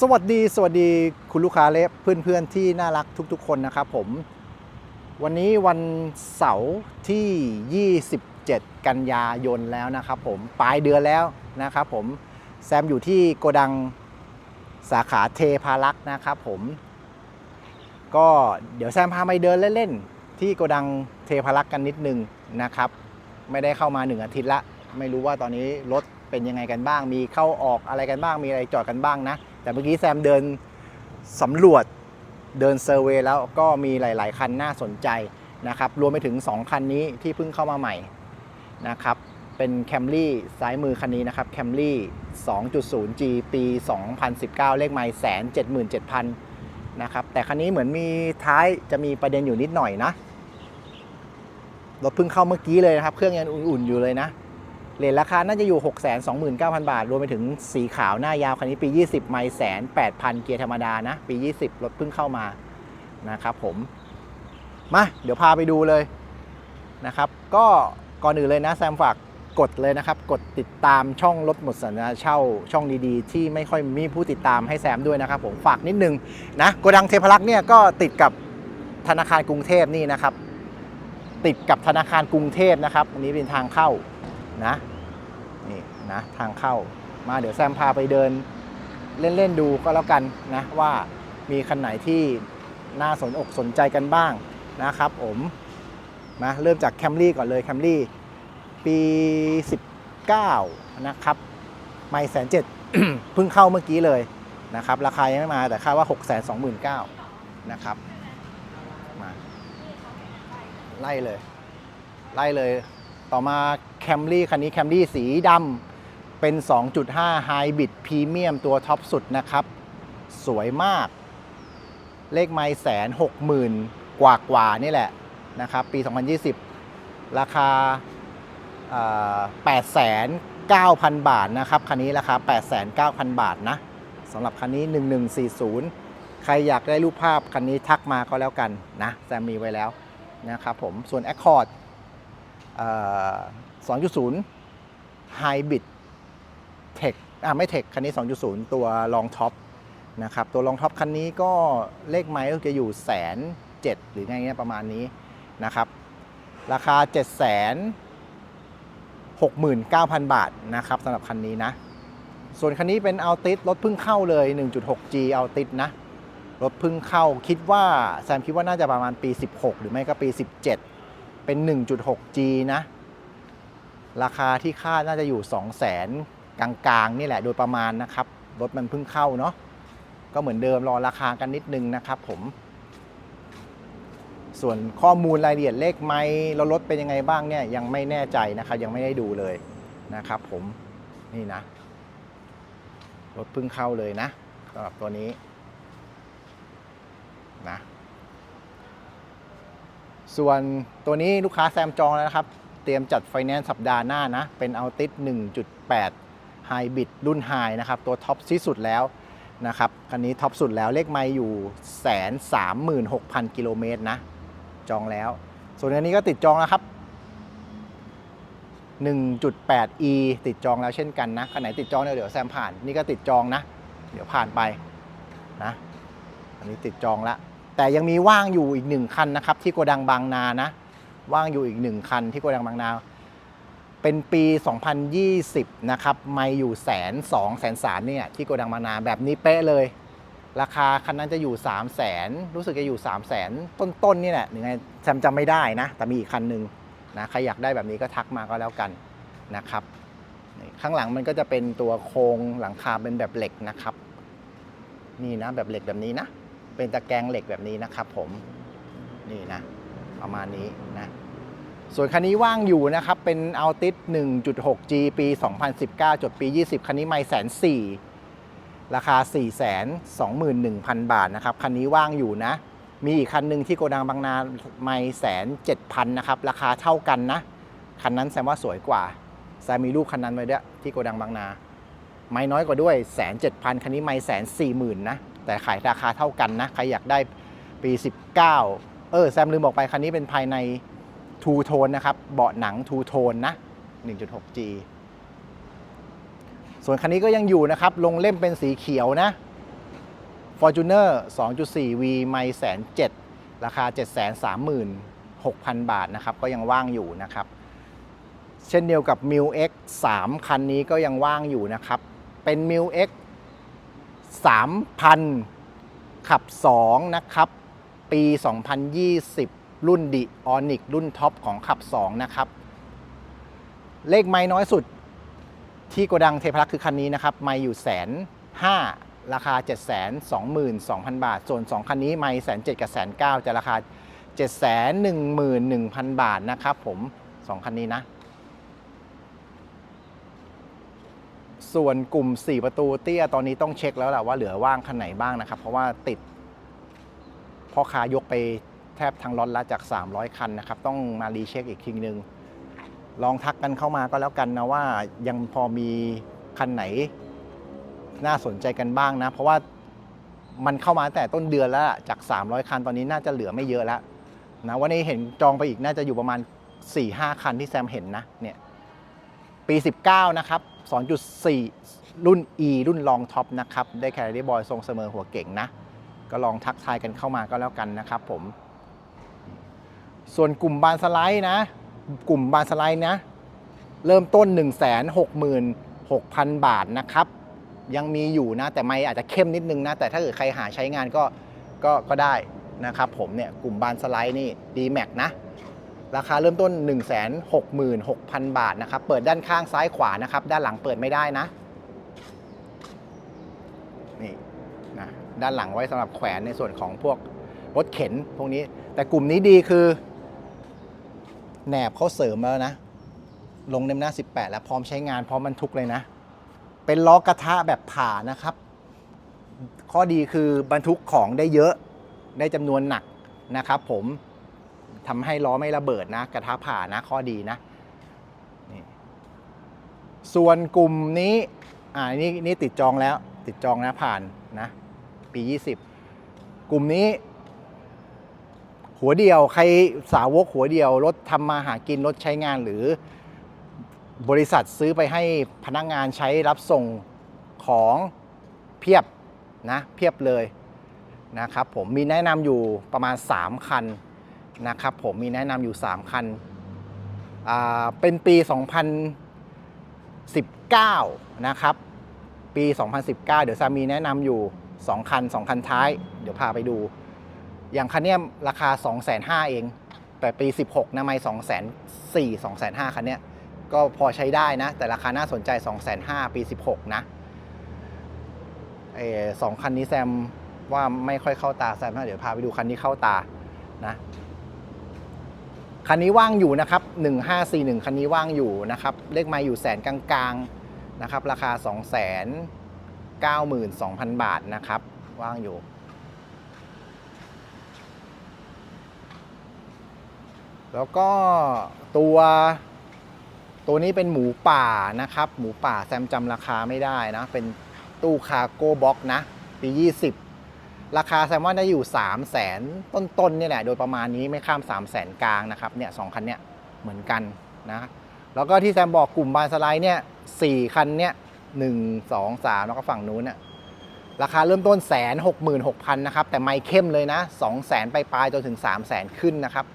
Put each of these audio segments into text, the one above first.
สวัสดีสวัสดีคุณลูกค้าและเพื่อนๆที่น่ารักทุกๆ คนนะครับผม วันนี้วันเสาร์ที่ 27 กันยายนแล้วนะครับผมปลายเดือนแล้วนะครับผมแซมอยู่ที่โกดังสาขาเทพารักษ์นะครับผม ก็เดี๋ยวแซมพาไปเดินเล่นๆ ที่โกดังเทพารักษ์กันนิดนึงนะครับ ไม่ได้เข้ามาหนึ่งอาทิตย์ละ ไม่รู้ว่าตอนนี้รถเป็นยังไงกันบ้าง มีเข้าออกอะไรกันบ้างมีอะไรจอดกันบ้างนะ แต่เมื่อกี้แซมเดินสำรวจเดินเซอร์เวยแล้วก็มีหลาย ๆ คันน่าสนใจนะครับ รวมไปถึง 2 คันนี้ที่เพิ่งเข้ามาใหม่นะครับ เป็น Camry ซ้ายมือคันนี้นะครับ Camry 2.0G ปี 2019 เลขไมล์แสนเจ็ดหมื่นเจ็ดพันนะครับแต่คันนี้เหมือนมีท้ายจะมีประเด็นอยู่นิดหน่อยนะรถเพิ่งเข้าเมื่อกี้เลยนะครับ เครื่องยังอุ่น ๆ อยู่เลยนะ เลทราคาน่าจะอยู่ 6 2 9 0 0 0 บาท รวมไปถึงสีขาวหน้ายาวคันนี้ปี 20 ไมล์แสน8,000เกียร์ธรรมดานะ ปี 20 รถเพิ่งเข้ามานะครับผม มาเดี๋ยวพาไปดูเลยนะครับ ก็ก่อนอื่นเลยนะแซมฝากกดเลยนะครับ กดติดตามช่องรถหมดสัญญาเช่าช่องดีๆ ที่ไม่ค่อยมีผู้ติดตามให้แซมด้วยนะครับ ผมฝากนิดนึงนะโกดังเทพรักษ์เนี่ยก็ติดกับธนาคารกรุงเทพนี่นะครับ ติดกับธนาคารกรุงเทพนะครับ อันนี้เป็นทางเข้านะ นะทางเข้ามาเดี๋ยวแซมพาไปเดินเล่น ๆ ดูก็แล้วกันนะว่ามีคันไหนที่น่าสนอกสนใจกันบ้างนะครับผมมาเริ่มจากแคมรี่ก่อนเลยแคมรี่ปี 19 นะครับไม่แสนเจ็ดเพิ่งเข้าเมื่อกี้เลยนะครับ ราคายังไม่มาแต่คาดว่า 6 2 9 0 0 0นะครับมาไล่เลย ไล่เลย ต่อมาแคมรี่คันนี้แคมรี่สีดำ เป็น 2.5 Hybrid Premium ตัวท็อปสุดนะครับ สวยมาก เลขไม่แสนหกหมื่นกว่ากว่านี่แหละนะครับ ปี 2020 ราคา 8 9 0 0 0 บาทนะครับ คันนี้ราคา 8 9 0 0 0 บาทนะสำหรับคันนี้ 1140 ใครอยากได้รูปภาพคันนี้ทักมาก็แล้วกันนะแซมมีไว้แล้วนะครับผม ส่วน Accord เอ่ อ2.0 Hybrid Tech อ่าไม่ Tech คันนี้ 2.0 ตัวรองท็อปนะครับตัวรองท็อปคันนี้ก็เลขไมล์ก็จะอยู่แสนเจ็ดหรือไงเงี้ยประมาณนี้นะครับราคา 7 6 9 0 0 0 บาทนะครับสำหรับคันนี้นะ ส่วนคันนี้เป็น Altis รถพิ่งเข้าเลย 1.6G Altis นะ รถพึ่งเข้าคิดว่าแซมคิดว่าน่าจะประมาณปี 16 หรือไม่ก็ปี 17 เป็น 1.6G นะ ราคาที่คาดน่าจะอยู่ 2 0 0 0 0 กลางๆนี่แหละโดยประมาณนะครับ รถมันเพิ่งเข้าเนาะก็เหมือนเดิมรอราคากันนิดนึงนะครับผม ส่วนข้อมูลรายละเอียดเลขไม้แล้วรถเป็นยังไงบ้างเนี่ยยังไม่แน่ใจนะครับ ยังไม่ได้ดูเลยนะครับ ผมนี่นะ รถเพิ่งเข้าเลยนะสำหรับตัวนี้นะส่วนตัวนี้ลูกค้าแซมจองแล้วนะครับ เตรียมจัดไฟแนนซ์สัปดาห์หน้านะ เป็นเอาติส1.8 Hybrid รุ่นไฮนะครับ ตัวท็อปที่สุดแล้วนะครับ คันนี้ท็อปสุดแล้วเลขไม่อยู่แสนสามหมื่นหกพันกิโลเมตรนะ จองแล้ว ส่วนอันนี้ก็ติดจองแล้วครับ 1.8e ติดจองแล้วเช่นกันนะคันไหนติดจองเนี่ยเดี๋ยวแซมผ่าน นี่ก็ติดจองนะ เดี๋ยวผ่านไปนะ อันนี้ติดจองแล้วแต่ยังมีว่างอยู่อีกหนึ่งคันนะครับที่โกดังบางนานะ ว่างอยู่อีกหนึ่งคันที่โกดังบางนา เป็นปี 2020 นะครับ ไม่อยู่แสนสองแสนสามเนี่ยที่โกดังบานาแบบนี้เป๊ะเลย ราคาคันนั้นจะอยู่ 3 0 0แสนรู้สึกจะอยู่ 3 0 0แสนต้นๆนี่แหละหรือไงจำจำไม่ได้นะ แต่มีอีกคันหนึ่งนะใครอยากได้แบบนี้ก็ทักมาก็แล้วกันนะครับข้างหลังมันก็จะเป็นตัวโครงหลังคาเป็นแบบเหล็กนะครับนี่นะแบบเหล็กแบบนี้นะ เป็นตะแกรงเหล็กแบบนี้นะครับผมนี่นะ ประมาณนี้นะ ส่วนคันนี้ว่างอยู่นะครับ เป็น Altis 1.6G ปี 2019 จดปี 20 คันนี้ไม่แสนสี่ราคา 4 2 1 0 0 0 บาทนะครับ คันนี้ว่างอยู่นะ มีอีกคันหนึ่งที่โกดังบางนาไม่แสนเจ็ดพันนะครับ ราคาเท่ากันนะ คันนั้นแซมว่าสวยกว่าแซมมีรูปคันนั้นไว้ด้วยที่โกดังบางนา ไม่น้อยกว่าด้วยแสนเจ็ดพันคันนี้ไม่แสนสี่หมื่นนะ แต่ขายราคาเท่ากันนะ ใครอยากได้ปี 19 เออแซมลืมบอกไปคันนี้เป็นภายใน ทูโทนนะครับ เบาะหนังทูโทนนะ 1.6G ส่วนคันนี้ก็ยังอยู่นะครับ ลงเล่มเป็นสีเขียวนะ Fortuner 2.4 V ไม่แสนเจ็ดราคา 736,000 บาทนะครับ ก็ยังว่างอยู่นะครับ เช่นเดียวกับ m i l X 3 คันนี้ก็ยังว่างอยู่นะครับ เป็น m i l X 3,000 ขับ 2 นะครับ ปี 2020 รุ่นดิออนิกรุ่นท็อปของขับ 2 นะครับ เลขไม้น้อยสุดที่โกดังเทพรักษ์คือคันนี้นะครับ ไม่อยู่แสนห้าราคา 7 2 2 0 0 0 บาท ส่วน 2 คันนี้ไม่แสนเกับแสนเจะราคา 7 1 1 0 0 0 บาทนะครับผม 2 คันนี้นะ ส่วนกลุ่ม 4 ประตูเตี้ยตอนนี้ต้องเช็คแล้วแหละว่าเหลือว่างคันไหนบ้างนะครับ เพราะว่าติดพ่อค้ายกไป แทบทั้งรถแล้วจาก 300 คันนะครับ ต้องมารีเช็คอีกทีนึง ลองทักกันเข้ามาก็แล้วกันนะว่ายังพอมีคันไหน น่าสนใจกันบ้างนะ เพราะว่ามันเข้ามาแต่ต้นเดือนแล้วจาก 300 คันตอนนี้น่าจะเหลือไม่เยอะแล้วนะวันนี้เห็นจองไปอีกน่าจะอยู่ประมาณ 4-5 คันที่แซมเห็นนะเนี่ยปี 19 นะครับ 2.4 รุ่น E รุ่นลองท็อปนะครับ ได้แคริบอยทรงเสมอหัวเก่งนะ ก็ลองทักทายกันเข้ามาก็แล้วกันนะครับผม ส่วนกลุ่มบานสไลด์นะ กลุ่มบานสไลด์นะ เริ่มต้น 1 6 6 0 0 0 บาทนะครับ ยังมีอยู่นะ แต่ไม่อาจจะเข้มนิดนึงนะ แต่ถ้าเกิดใครหาใช้งานก็ก็ก็ได้นะครับผมเนี่ยกลุ่มบานสไลด์นี่ d m a x นะ ราคาเริ่มต้น 1 6 6 0 0 0 บาทนะครับ เปิดด้านข้างซ้ายขวานะครับ ด้านหลังเปิดไม่ได้นะนี่นะด้านหลังไว้สำหรับแขวนในส่วนของพวกรถเข็นพวกนี้ แต่กลุ่มนี้ดีคือ แหนบเขาเสริมมาแล้วนะ ลงเต็มหน้า 18 แล้วพร้อมใช้งานพร้อมบรรทุกเลยนะ เป็นล้อกระทะแบบผ่านะครับ ข้อดีคือบรรทุกของได้เยอะได้จำนวนหนักนะครับ ผมทำให้ล้อไม่ระเบิดนะ กระทะผ่านะข้อดีนะส่วนกลุ่มนี้อ่านี่นี่ติดจองแล้วติดจองนะผ่านนะ ปี 20 กลุ่มนี้ หัวเดียวใครสาวกหัวเดียวรถทำมาหากินรถใช้งานหรือบริษัทซื้อไปให้พนักงงานใช้รับส่งของเพียบนะเพียบเลยนะครับผมมีแนะนำอยู่ประมาณ 3 คันนะครับผมมีแนะนำอยู่ 3 คันเป็นปี 2019 นะครับ ปี 2019 เดี๋ยวซามีแนะนำอยู่ 2 คัน 2 คันท้าย เดี๋ยวพาไปดู อย่างคันเนี้ยราคา 2 5 0 0 0เอง แต่ปี 16นะไม่2 4 0 0 0 2 5 0 0คันเนี้ยก็พอใช้ได้นะ แต่ราคาน่าสนใจ 2 5 0 0 0ปี 16 นะเออสองคันนี้แซมว่าไม่ค่อยเข้าตาแซมนะเดี๋ยวพาไปดูคันนี้เข้าตานะคันนี้ว่างอยู่นะครับ1541 คันนี้ว่างอยู่นะครับเลขไมาอยู่แสนกลางๆนะครับราคา 292,000 บาทนะครับว่างอยู่ แล้วก็ตัวตัวนี้เป็นหมูป่านะครับ หมูป่าแซมจำราคาไม่ได้นะ เป็นตู้คาร์โก้บ็อกนะ ปี 20 ราคาแซมว่าได้อยู่ 3 0 0แสนต้นๆเนี่ยแหละ โดยประมาณนี้ไม่ข้าม 3 0 0แสนกลางนะครับ เนี่ยสองคันเนี่ยเหมือนกันนะ แล้วก็ที่แซมบอกกลุ่มบานสไลด์เนี่ยสี่คันเนี่ยหนึ่งสองสามแล้วก็ฝั่งนู้นน่ะราคาเริ่มต้นแสนหกหมื่นหกพันนะครับ แต่ไม่เข้มเลยนะสองแสนไปปลายๆจนถึงสามแสนขึ้นนะครับ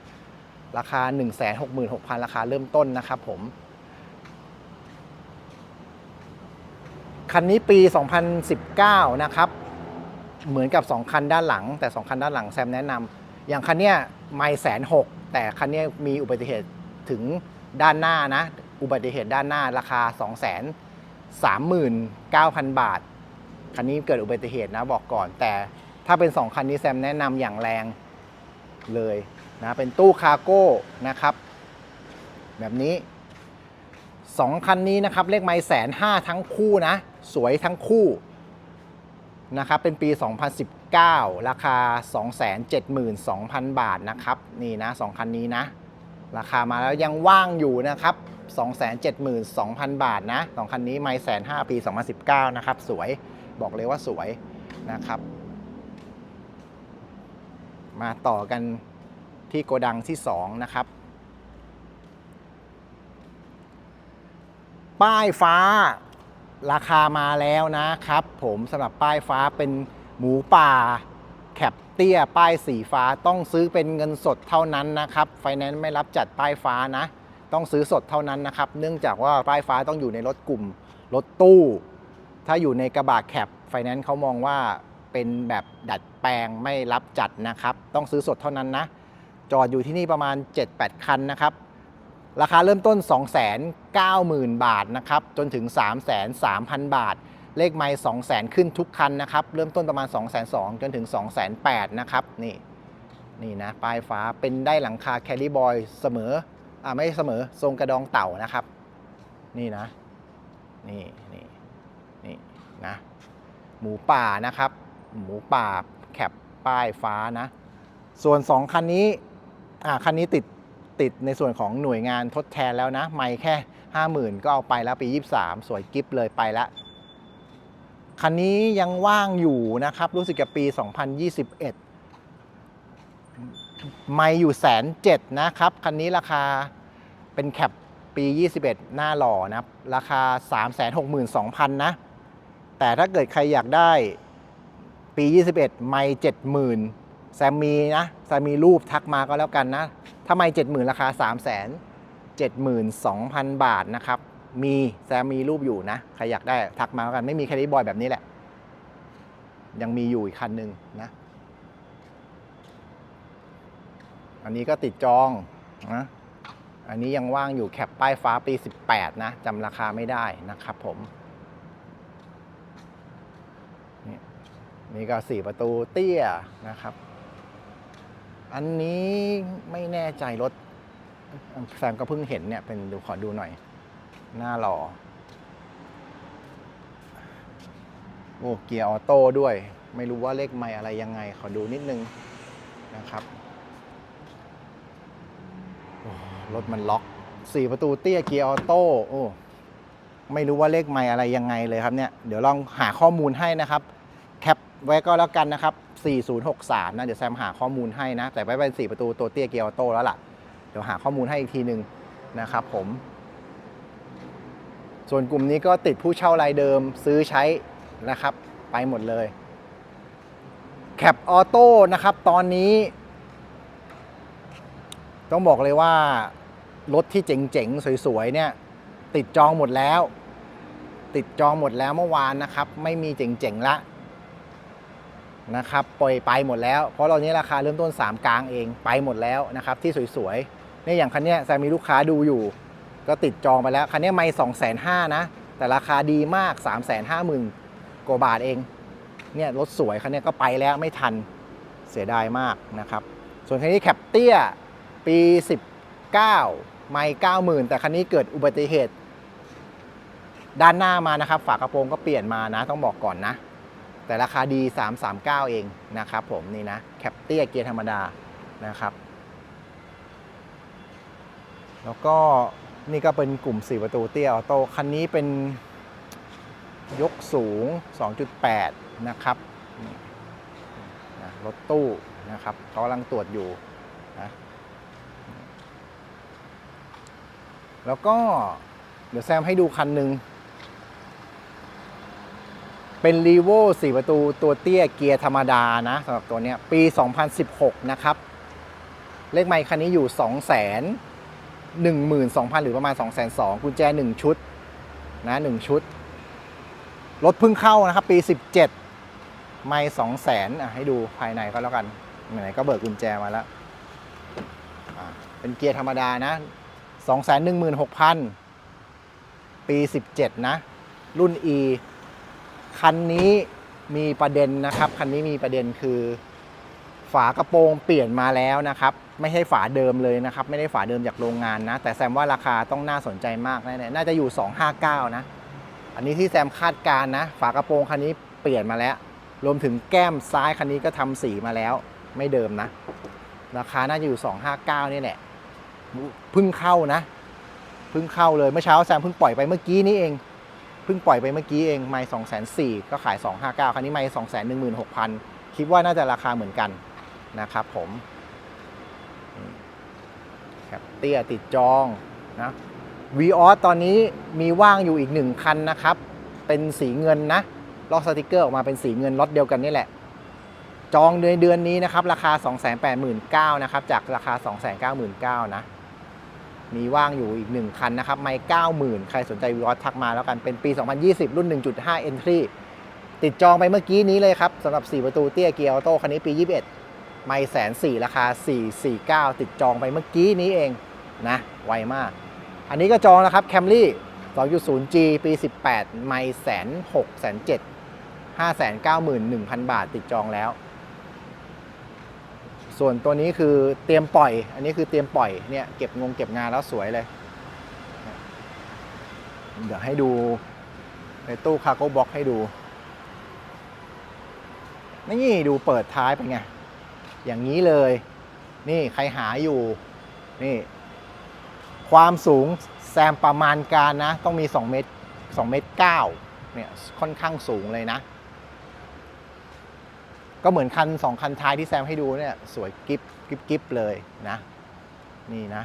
ราคา 1 6 6 0 0 0 ราคาเริ่มต้นนะครับผม คันนี้ปี 2019 นะครับ เหมือนกับ 2 คันด้านหลัง แต่ 2 คันด้านหลังแซมแนะนำอย่างคันเนี้ยไม่แสนหกแต่คันเนี้ยมีอุบัติเหตุถึงด้านหน้านะ อุบัติเหตุด้านหน้าราคา 2 3 9 0 0 0 บาท คันนี้เกิดอุบัติเหตุนะบอกก่อน แต่ถ้าเป็น 2 คันนี้แซมแนะนำอย่างแรงเลย นะเป็นตู้คาร์โก้นะครับ แบบนี้ 2 คันนี้นะครับ เลขไม้แสนห้าทั้งคู่นะ สวยทั้งคู่นะครับ เป็นปี 2019 ราคา 272,000 บาทนะครับ นี่นะ 2 คันนี้นะ ราคามาแล้วยังว่างอยู่นะครับ 272,000 บาทนะสองคันนี้ไม่แสนห้าปี 2019 นะครับ สวยบอกเลยว่าสวยนะครับ มาต่อกัน ที่โกดังที่ 2 นะครับ ป้ายฟ้าราคามาแล้วนะครับ ผมสำหรับป้ายฟ้าเป็นหมูป่า แคปเตี้ย ป้ายสีฟ้าต้องซื้อเป็นเงินสดเท่านั้นนะครับไฟแนนซ์ไม่รับจัดป้ายฟ้านะ ต้องซื้อสดเท่านั้นนะครับ เนื่องจากว่าป้ายฟ้าต้องอยู่ในรถกลุ่มรถตู้ ถ้าอยู่ในกระบะแคปไฟแนนซ์เขามองว่าเป็นแบบดัดแปลงไม่รับจัดนะครับ ต้องซื้อสดเท่านั้นนะ จอดอยู่ที่นี่ประมาณ 7-8 คันนะครับ ราคาเริ่มต้น 290,000 บาทนะครับ จนถึง 303,000 บาท เลขไม่200,000 ขึ้นทุกคันนะครับ เริ่มต้นประมาณ 202,000 จนถึง 208,000 นะครับ นี่ นี่นะป้ายฟ้าเป็นได้หลังคาแคล r ีบอยเสมอ อ่าไม่เสมอ ทรงกระดองเต่านะครับ นี่นะ นี่นี่นี่นะ หมูป่านะครับ หมูป่าแคปป้ายฟ้านะ ส่วน 2 คันนี้ อ่าคันนี้ติดติดในส่วนของหน่วยงานทดแทนแล้วนะ ไม่แค่ 50,000 ก็เอาไปแล้วปี 23 สวยกิฟเลยไปแล้วคันนี้ยังว่างอยู่นะครับ รู้สึกจะปี 2021 ไม่อยู่แสนเจ็ดนะครับ คันนี้ราคาเป็นแคปปี 21 หน้าหล่อนะครับราคา 362,000 นะ แต่ถ้าเกิดใครอยากได้ปี 21 ไม่70,000 แซมมีนะแซมมีรูปทักมาก็แล้วกันนะถ้าไม 70,000 ราคา372,000 บาทนะครับ มีแซมมีรูปอยู่นะ ใครอยากได้ทักมาแล้วกัน ไม่มีแคดดี้บอยแบบนี้แหละ ยังมีอยู่อีกคันหนึ่งนะ อันนี้ก็ติดจองนะ อันนี้ยังว่างอยู่แคปป้ายฟ้าปี 18 นะจำราคาไม่ได้นะครับผมนี่นี่ก็สี่ประตูเตี้ยนะครับ อันนี้ไม่แน่ใจรถแซมก็เพิ่งเห็นเนี่ยเป็นดูขอดูหน่อย หน้าหล่อโอ้เกียร์ออโต้ด้วย ไม่รู้ว่าเลขไม่อะไรยังไง ขอดูนิดนึงนะครับรถมันล็อก4ประตูเตี้ยเกียร์ออโต้โอ้ไม่รู้ว่าเลขไม่อะไรยังไงเลยครับเนี่ย เดี๋ยวลองหาข้อมูลให้นะครับ ไว้ก็แล้วกันนะครับ 4063 นะ เดี๋ยวแซมหาข้อมูลให้นะ แต่ไว้เป็น 4 ประตูตัวเตี้ยเกียร์ออโต้แล้วล่ะ เดี๋ยวหาข้อมูลให้อีกทีหนึ่งนะครับผม ส่วนกลุ่มนี้ก็ติดผู้เช่ารายเดิมซื้อใช้นะครับ ไปหมดเลยแคปออโต้นะครับ ตอนนี้ ต้องบอกเลยว่า รถที่เจ๋งๆ สวยๆ เนี่ย ติดจองหมดแล้ว ติดจองหมดแล้วเมื่อวานนะครับ ไม่มีเจ๋งๆละ นะครับปล่อยไปหมดแล้ว เพราะเรานี้ราคาเริ่มต้น 3 กลางเองไปหมดแล้วนะครับที่สวยๆนี่อย่างคันนี้แซมมีลูกค้าดูอยู่ ก็ติดจองไปแล้ว คันนี้ไม่สองแสนห้านะ แต่ราคาดีมาก 3 5 0 0 0 0กว่าบาทเองเนี่ยรถสวยคันนี้ก็ไปแล้วไม่ทันเสียดายมากนะครับ ส่วนคันนี้แคปเตี้ยปี 19 ไม่90,000 แต่คันนี้เกิดอุบัติเหตุ ด้านหน้ามานะครับ ฝากระโปรงก็เปลี่ยนมานะ ต้องบอกก่อนนะ แต่ราคาดี 339 เองนะครับผมนี่นะ แคปเตี้ยเกียร์ธรรมดานะครับ แล้วก็นี่ก็เป็นกลุ่ม 4 ประตูเตี้ยออโต้คันนี้เป็นยกสูง 2.8 นะครับนะรถตู้นะครับเขากำลังตรวจอยู่นะแล้วก็เดี๋ยวแซมให้ดูคันหนึ่ง เป็น r ีโว่4ประตูตัวเตี้ยเกียร์ธรรมดานะสำหรับตัวนี้ปี 2016 นะครับ เลขไมค์คันนี้อยู่ 2 1 2 0 0 0 หรือประมาณ 2 2 0 0 0กุญแจ 1 ชุดนะ 1 ชุด รถเพิ่งเข้านะครับ ปี 17 ไม่2 0 0 0 0 0อะให้ดูภายในก็แล้วกัน ไหนก็เบิกกุญแจมาแล้ว เป็นเกียร์ธรรมดานะ 216,000 ปี 17 นะ รุ่น E คันนี้มีประเด็นนะครับคันนี้มีประเด็นคือ ฝากระโปรงเปลี่ยนมาแล้วนะครับ ไม่ใช่ฝาเดิมเลยนะครับ ไม่ได้ฝาเดิมจากโรงงานนะ แต่แซมว่าราคาต้องน่าสนใจมากแน่ๆน่าจะอยู่ 259 นะ อันนี้ที่แซมคาดการณ์นะ ฝากระโปรงคันนี้เปลี่ยนมาแล้ว รวมถึงแก้มซ้ายคันนี้ก็ทำสีมาแล้ว ไม่เดิมนะ ราคาน่าจะอยู่ 259 นี่แหละเพิ่งเข้านะเพิ่งเข้าเลยเมื่อเช้าแซมเพิ่งปล่อยไปเมื่อกี้นี้เอง เพิ่งปล่อยไปเมื่อกี้เองไม่สองแสนสี่ก็ขายสองห้าเก้าคันนี้ไม่สองแสนหนึ่งหมื่นหกพันคิดว่าน่าจะราคาเหมือนกันนะครับผมแคปเตียติดจองนะวีออสตอนนี้มีว่างอยู่อีกหนึ่งคันนะครับ เป็นสีเงินนะลอกสติกเกอร์ออกมาเป็นสีเงินล็อตเดียวกันนี่แหละ จองในเดือนนี้นะครับ ราคา 289,000นะครับ จากราคา 299,000นะ มีว่างอยู่อีก 1 คันนะครับ ไม่ 90,000 ใครสนใจวีออสทักมาแล้วกัน เป็นปี 2020 รุ่น 1.5 Entry ติดจองไปเมื่อกี้นี้เลยครับสำหรับ 4 ประตูเตี้ยเกียร์ออโต้คันนี้ปี 21 ไม่แสนสี่ราคา 449 ติดจองไปเมื่อกี้นี้เองนะ ไวมาก อันนี้ก็จองแล้วครับ Camry 2.0G ปี 18 ไม่แสน6แสน7 591,000บาทติดจองแล้ว ส่วนตัวนี้คือเตรียมปล่อย อันนี้คือเตรียมปล่อยเนี่ยเก็บงงเก็บงานแล้วสวยเลย เดี๋ยวให้ดูในตู้คาร์โก้บ็อกให้ดู นี่ดูเปิดท้ายเป็นไง อย่างนี้เลย นี่ใครหาอยู่ นี่ ความสูงแซมประมาณการนะ ต้องมี 2 เมตร2เมตร9เนี่ยค่อนข้างสูงเลยนะ ก็เหมือนคัน 2 คันท้ายที่แซมให้ดูเนี่ย สวยกิฟกิฟกิฟเลยนะ นี่นะ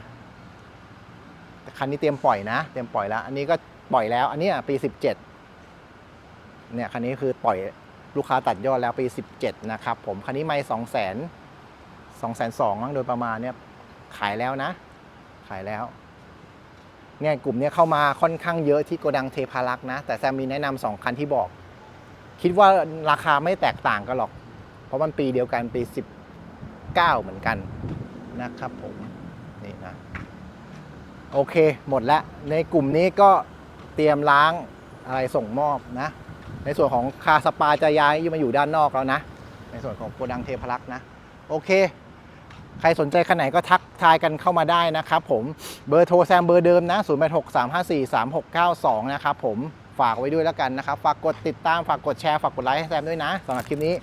แต่คันนี้เตรียมปล่อยนะ เตรียมปล่อยแล้ว อันนี้ก็ปล่อยแล้ว อันนี้ปี 17 เนี่ยคันนี้คือปล่อยลูกค้าตัดยอดแล้วปี 17 นะครับผม คันนี้ไม่2 0 0 0 0 0 2 2 0 0 0มั้งโดยประมาณเนี่ยขายแล้วนะ ขายแล้วเนี่ยกลุ่มเนี้ยเข้ามาค่อนข้างเยอะที่โกดังเทพารักษ์นะ แต่แซมมีแนะนำสองคันที่บอก คิดว่าราคาไม่แตกต่างกันหรอก ราะมันปีเดียวกันปี 19 เหมือนกันนะครับผมนี่นะโอเคหมดแล้วในกลุ่มนี้ก็เตรียมล้างอะไรส่งมอบนะ ในส่วนของคาสปาจะย้ายมาอยู่ด้านนอกแล้วนะ ในส่วนของโกดังเทพรักษ์นะ โอเค ใครสนใจคันไหนก็ทักทายกันเข้ามาได้นะครับผมเบอร์โทรแซมเบอร์เดิมนะ 0 8 6 3 5 4 3 6 9 2 นะครับผมฝากไว้ด้วยแล้วกันนะครับ ฝากกดติดตามฝากกดแชร์ฝากกดไลค์ให้แซมด้วยนะสำหรับคลิปนี้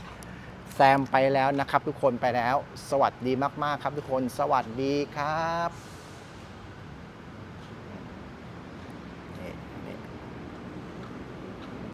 แซมไปแล้วนะครับทุกคนไปแล้ว สวัสดีมากๆครับทุกคน สวัสดีครับ